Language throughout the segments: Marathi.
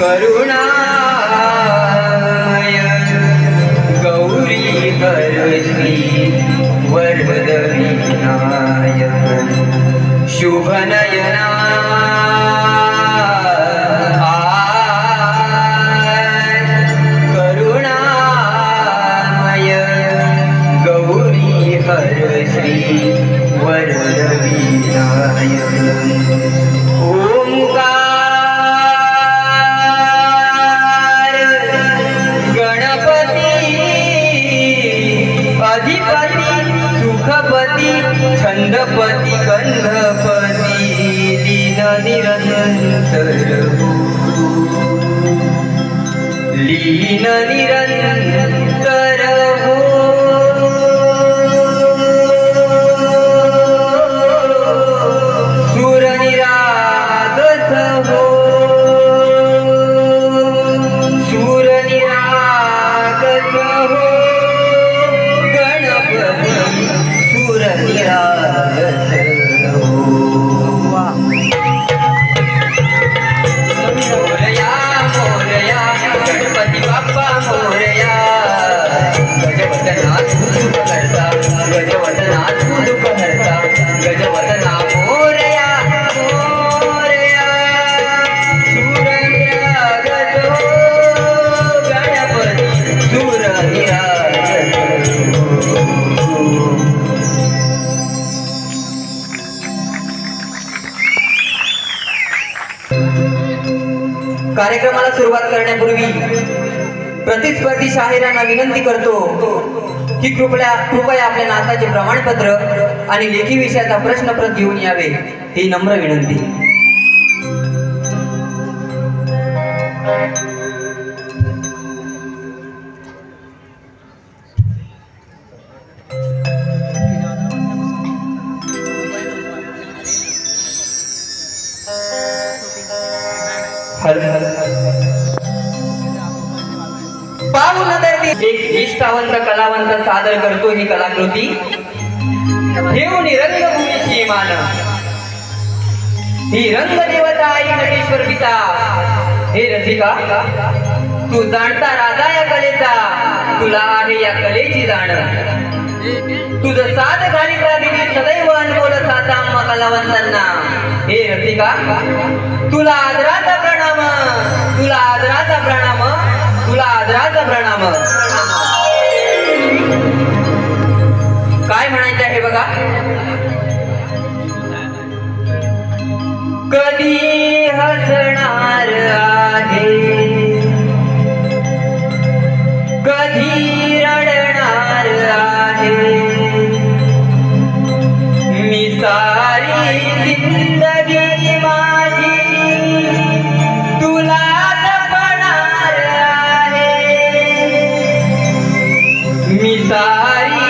karuna सुखपती छंदपती गंधपती लीन निरंतर लीन निरंतर सुरुवात करण्यापूर्वी प्रतिस्पर्धी शाहिरांना विनंती करतो की कृपया कृपया आपल्या नाताचे प्रमाणपत्र आणि लेखी विषयाचा प्रश्नप्रत घेऊन यावे ही नम्र विनंती. हर हर पाहून नदर एक निष्ठावंत कलावंत सादर करतो ही कलाकृती. घेऊन रंगभूमीची मान ही रंग देवता आई नटेश्वर पिता. हे रसिका तू जाणता राजा या कलेचा. तुला आहे या कलेची जाण. तुझं साध घालीत राहिली सदैव अनमोल साधा कलावंतांना. हे रसिका तुला आदराचा प्रणाम. sai.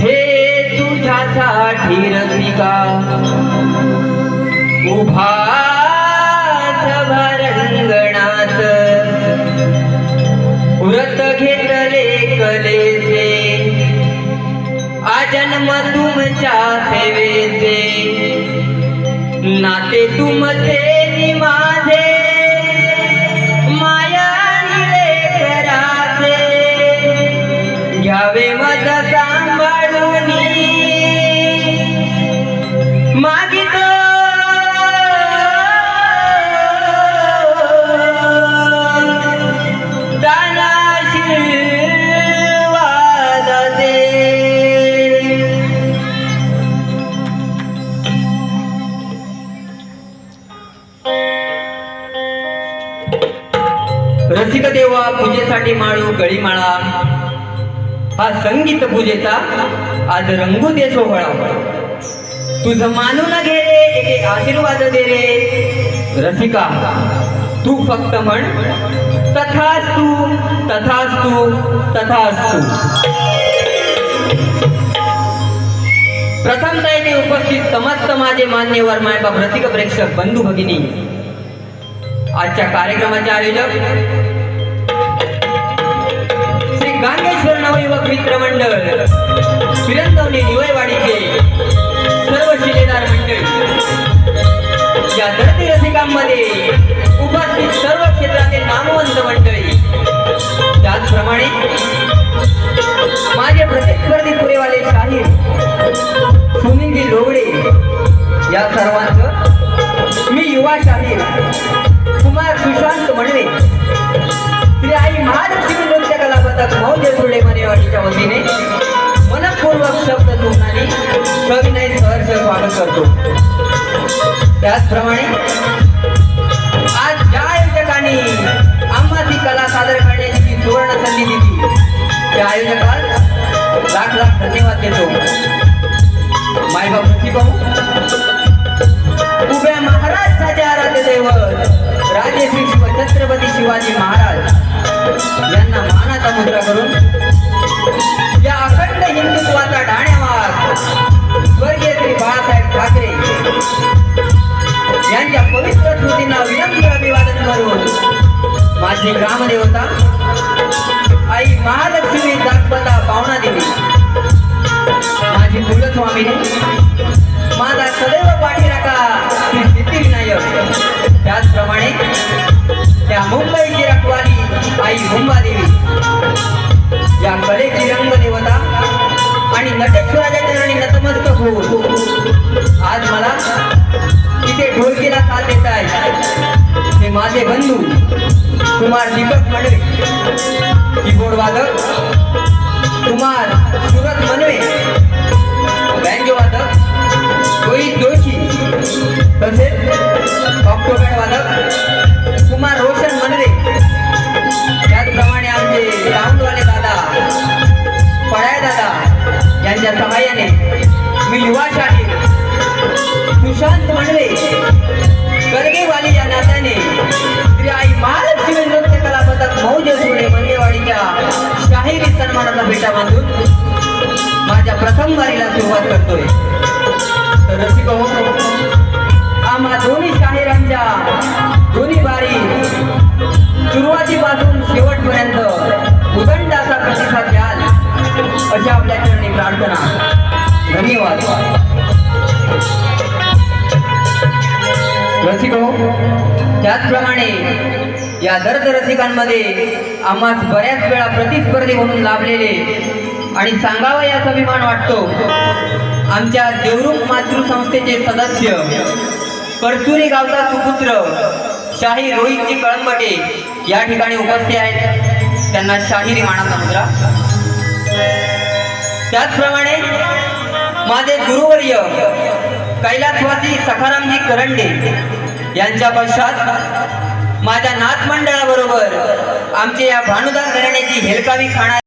हे तुझ्यासाठी रसिका उभा भरंगणात व्रत घेतले कलेचे आजन्म तुमच्या सेवेचे. नाते तुमचे घ्यावे मत सांभाळून मागितो रसिक देवा पूजेसाठी माळू गळीमाळा. हा संगीत पूजेचा आज रंगू दे सोहळा. तुझं मानून घे रे एके आशीर्वाद दे रे. रसिका तू फक्त म्हण तथाच तू तथाच तू तथाच तू. प्रथम येथे उपस्थित समस्त माझे मान्यवर मायबाप रसिक प्रेक्षक बंधू भगिनी. आजच्या कार्यक्रमाचे आयोजक श्री गांगेश्वर नवयुवक मित्र मंडळ. फिरंदवली निवयवाडीचे सर्व शिलेदार मंडळी. या धरती रसिकांमध्ये उपस्थित सर्व क्षेत्रातील नामवंत मंडळी. स्वागत करतो. त्याचप्रमाणे आज ज्या आयोजकांनी आम्हाला ती कला सादर करण्याची जी सुवर्ण संधी दिली त्या आयोजकास लाख लाख धन्यवाद देतो. मायबाप रसिक उभ्या महाराष्ट्राचे आराध्य दैवत राजेश्री शिव छत्रपती शिवाजी महाराज यांना मानाचा मुद्रा करून या अखंड हिंदुत्वाचा डाण्यावार स्वर्गीय श्री बाळासाहेब ठाकरे यांच्या पवित्र स्मृतींना विनम्र अभिवादन करून माझी ग्रामदेवता आई महालक्ष्मी दाखवता पाहुणा देवी माझी कुलस्वामिनी माझा सदैव कुमार दीपक मंडवे. कीबोर्ड वादक कुमार सुरत मनवे बँजो वादक रोहित जोशी. तसेच ऑक्टोबॅट वादक कुमार रोशन मनवे. त्याचप्रमाणे आमचे राहुलवाले दादा पळाय दादा यांच्या सहाय्याने मी युवा शाहीर सुशांत मनवे. गर्गेवाली या नात्याने श्री आई महालक्ष्मी मौज सोडे मंगेवाडीच्या शाहिरी सन्मानाचा भेटा बांधून माझ्या प्रथम वारीला सुरुवात करतोय. तर रसिक हो आम्हा दोन्ही शाहिरांच्या दोन्ही बारी सुरुवातीपासून शेवटपर्यंत उदंड असा प्रतिसाद द्याल अशी आपल्या चरणी प्रार्थना. धन्यवाद. रसिक हो त्याचप्रमाणे या दर्द रसिकांमध्ये आम्हास बऱ्याच वेळा प्रतिस्पर्धी म्हणून लाभलेले आणि सांगावा याचा अभिमान वाटतो. आमच्या देवरूप मातृसंस्थेचे सदस्य परचुरी गावचा सुपुत्र शाही रोहितजी कळंबटे या ठिकाणी उपस्थित आहेत. त्यांना शाहीर मानाचा मुद्रा. त्याचप्रमाणे माझे गुरुवर्य कैलासवासी सखारामजी करंडे यांच्या पश्चात माझ्या नाथ मंडळाबरोबर आमच्या या भानुदार घराण्याची हेलकावी खाणार